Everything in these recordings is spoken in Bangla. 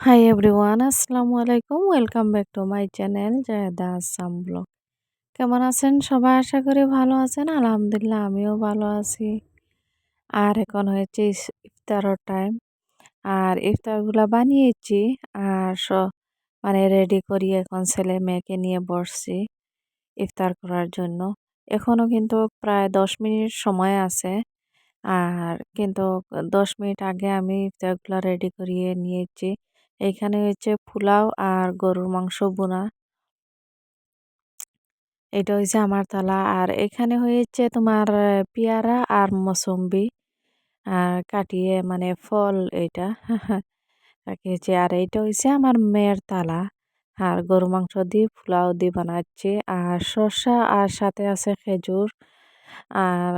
হাই এভরিওয়ান আসসালামু আলাইকুম welcome back to my channel Jayda Assam blog কেমন আছেন? সবাই আশা করি ভালো আছেন। আলহামদুলিল্লাহ, আমিও ভালো আছি। আর এখন হয়েছে ইফতারের টাইম আর ইফতারগুলো বানিয়েছি। আর সব মানে রেডি করি এখন ছেলে মেয়েকে নিয়ে বসছি ইফতার করার জন্য। এখনও কিন্তু প্রায় দশ মিনিট সময় আছে। আর কিন্তু দশ মিনিট আগে আমি ইফতারগুলো রেডি করিয়ে নিয়েছি। এখানে হচ্ছে পোলাও আর গরুর মাংস বোনা। এটা হয়েছে আমার তালা। আর এখানে হয়েছে তোমার পেয়ারা আর মৌসম্বি। আর কাটিয়ে মানে ফল এটা রাখিয়েছি আর এইটা হয়েছে আমার মেয়ের তালা। আর গরু মাংস দিয়ে পোলাও দিয়ে বানাচ্ছি। আর শসা আর সাথে আছে খেজুর। আর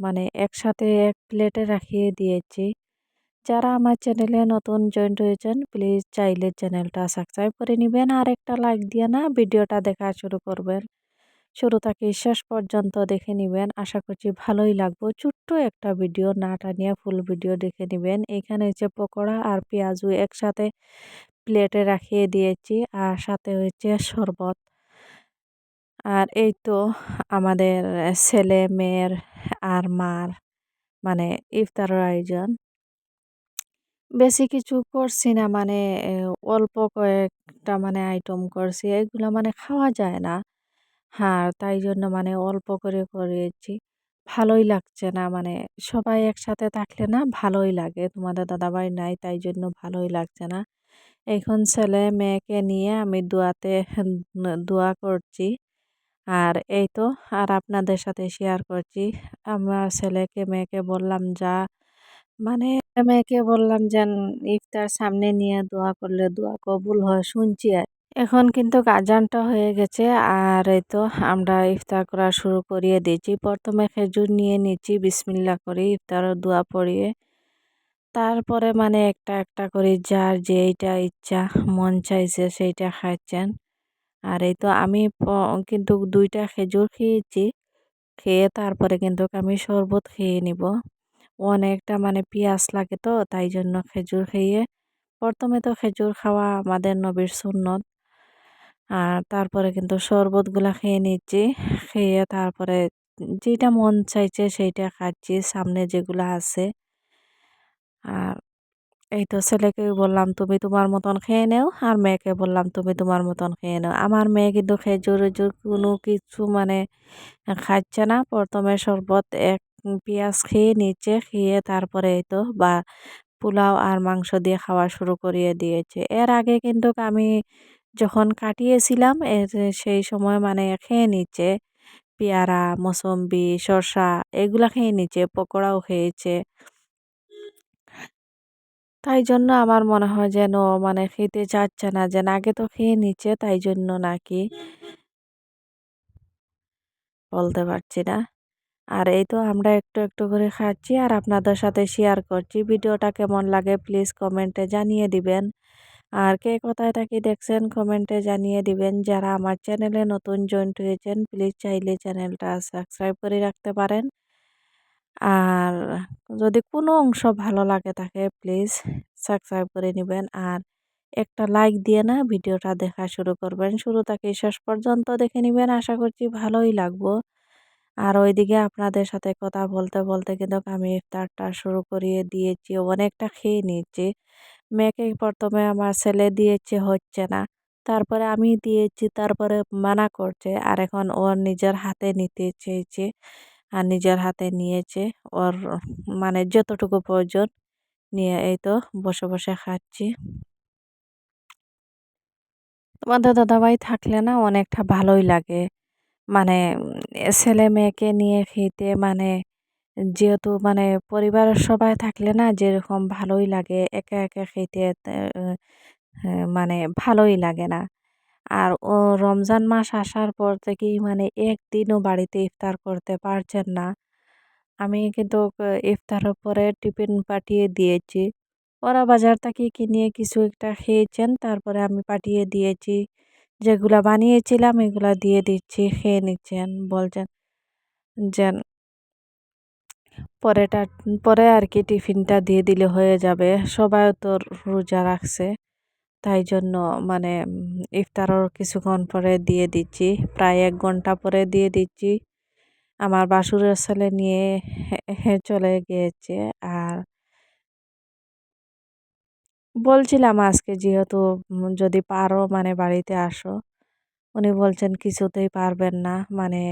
মানে একসাথে এক প্লেটে রাখিয়ে দিয়েছি। যারা আমার চ্যানেলে নতুন জয়েন্ট হয়েছেন প্লিজ চাইলে চ্যানেলটা সাবস্ক্রাইব করে নেবেন। আর একটা লাইক দিয়ে না ভিডিওটা দেখা শুরু করবেন। শুরু থেকে শেষ পর্যন্ত দেখে নেবেন। আশা করছি ভালোই লাগবো। ছোট্ট একটা ভিডিও না টানিয়ে ফুল ভিডিও দেখে নেবেন। এখানে হচ্ছে পকোড়া আর পেঁয়াজু একসাথে প্লেটে রাখিয়ে দিয়েছি আর সাথে হচ্ছে শরবত। আর এই তো আমাদের ছেলে, মেয়ের আর মার মানে ইফতারের আয়োজন। বেশি কিছু করছি না মানে অল্প কয়েকটা মানে আইটেম করছি। এগুলো মানে খাওয়া যায় না। হ্যাঁ তাই জন্য মানে অল্প করে করেছি। ভালোই লাগছে না মানে সবাই একসাথে থাকলে না ভালোই লাগে। তোমাদের দাদাভাই নাই, তাই জন্য ভালোই লাগছে না। এখন ছেলে মেয়েকে নিয়ে আমি দোয়াতে দোয়া করছি। আর এই তো, আর আপনাদের সাথে শেয়ার করছি। আমার ছেলেকে, মেয়েকে বললাম, যা। মানে মেয়েকে বললাম যেন ইফতার সামনে নিয়ে দোয়া করলে দোয়া কবুল হয়, শুনছি আর। এখন কিন্তু আজানটা হয়ে গেছে আর এই তো আমরা ইফতার করা শুরু করিয়ে দিয়েছি। প্রথমে খেজুর নিয়ে নিচ্ছি বিসমিল্লা করে ইফতারের দোয়া পড়িয়ে। তারপরে মানে একটা একটা করে যার যেইটা ইচ্ছা, মন চাইছে সেইটা খাচ্ছেন। আর এই তো আমি কিন্তু দুইটা খেজুর খেয়েছি, খেয়ে তারপরে কিন্তু আমি শরবত খেয়ে নিব। অনেকটা মানে পিঁয়াজ লাগে তো, তাই জন্য খেজুর খেয়ে প্রথমে তো খেজুর খাওয়া আমাদের নবীর সুন্নত। আর তারপরে কিন্তু শরবতগুলো খেয়ে নিচ্ছি, খেয়ে তারপরে যেটা মন চাইছে সেইটা খাচ্ছি, সামনে যেগুলো আছে। আর এই তো ছেলেকে বললাম, তুমি তোমার মতন খেয়ে নেও। আর মেয়েকে বললাম, তুমি তোমার মতন খেয়ে নেও। আমার মেয়ে কিন্তু খেজুর কোনো কিছু মানে খাচ্ছে না। প্রথমে শরবত এক পেঁয়াজ খেয়ে নিচ্ছে খেয়ে তারপরে তো বা পোলাও আর মাংস দিয়ে খাওয়া শুরু করিয়ে দিয়েছে। এর আগে কিন্তু আমি যখন কাটিয়েছিলাম এর সেই সময় মানে খেয়ে নিচ্ছে পেয়ারা, মৌসম্বি শসা এগুলো খেয়ে নিচ্ছে পকোড়াও খেয়েছে। তাই জন্য আমার মনে হয় যেন মানে খেতে চাচ্ছে না, যেন আগে তো খেয়ে নিচ্ছে তাই জন্য নাকি বলতে পারছি না। আর এই তো আমরা একটু একটু করে খাচ্ছি আর আপনাদের সাথে শেয়ার করছি। ভিডিওটা কেমন লাগে প্লিজ কমেন্টে জানিয়ে দিবেন। আর কে কোথায় থাকি দেখছেন কমেন্টে জানিয়ে দিবেন। যারা আমার চ্যানেলে নতুন জয়েন্ট হয়েছেন প্লিজ চাইলে চ্যানেলটা সাবস্ক্রাইব করে রাখতে পারেন। আর যদি কোনো অংশ ভালো লাগে থাকে প্লিজ সাবস্ক্রাইব করে নেবেন। আর একটা লাইক দিয়ে না ভিডিওটা দেখা শুরু করবেন। শুরু থেকে শেষ পর্যন্ত দেখে নেবেন। আশা করছি ভালোই লাগবো। আর ওইদিকে আপনাদের সাথে কথা বলতে বলতে কিন্তু আমি ইফতারটা শুরু করিয়ে দিয়েছি। অনেকটা খেয়ে নিয়েছি। মেয়েকে প্রথমে আমার ছেলে দিয়েছে হচ্ছে না। তারপরে আমি দিয়েছি, তারপরে মানা করছে। আর এখন ওর নিজের হাতে নিতে চেয়েছে। আর নিজের হাতে নিয়েছে। ওর মানে যতটুকু প্রয়োজন নিয়ে এই তো বসে বসে খাচ্ছি। তোমাদের দাদাভাই থাকলে না অনেকটা ভালোই লাগে। মানে ছেলে মেয়েকে নিয়ে খেতে মানে যেহেতু মানে পরিবারের সবাই থাকলে না যেরকম ভালোই লাগে, একা একা খেতে মানে ভালোই লাগে না। আর ও রমজান মাস আসার পর থেকেই মানে একদিনও বাড়িতে ইফতার করতে পারছেন না। আমি কিন্তু ইফতারের পরে টিফিন পাঠিয়ে দিয়েছি। ওরা বাজার থেকে কিনে কিছু একটা খেয়েছেন, তারপরে আমি পাঠিয়ে দিয়েছি। যেগুলা বানিয়েছিলাম, এগুলা দিয়ে দিচ্ছি, খেয়ে নিচ্ছেন বলছেন যেন পরেটা, পরে আর কি টিফিনটা দিয়ে দিলে হয়ে যাবে। সবাই তো রোজা রাখছে, তাই জন্য মানে ইফতারও কিছুক্ষণ পরে দিয়ে দিচ্ছি। প্রায় এক ঘণ্টা পরে দিয়ে দিচ্ছি। আমার বাসুরের ছেলে নিয়ে চলে গিয়েছে। আর বলছিলাম আজকে যেহেতু যদি পারো মানে বাড়িতে আসো। উনি বলছেন কিছুতেই পারবেন না মানে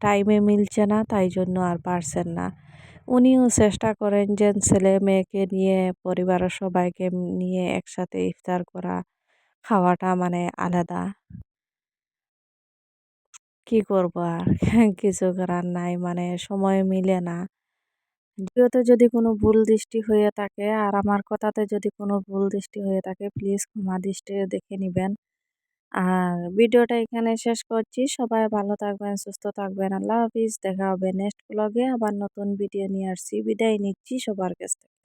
টাইমে মিলছে না, তাই জন্য আর পারছেন না। উনিও চেষ্টা করেন যে ছেলে মেয়েকে নিয়ে, পরিবারের সবাইকে নিয়ে একসাথে ইফতার করা, খাওয়াটা মানে আলাদা। কি করব আর? কিছু করার নাই মানে সময় মিলে না। ভিডিওতে যদি কোনো ভুল দৃষ্টি হয়ে থাকে, আর আমার কথাতে যদি কোনো ভুল দৃষ্টি হয়ে থাকে প্লিজ ক্ষমা দৃষ্টি দেখে নেবেন। আর ভিডিওটা এখানে শেষ করছি। সবাই ভালো থাকবেন, সুস্থ থাকবেন। আল্লাহ হাফিজ। দেখা হবে নেক্সট ব্লগে আবার নতুন ভিডিও নিয়ে আসছি। বিদায় নিচ্ছি সবার কাছ থেকে।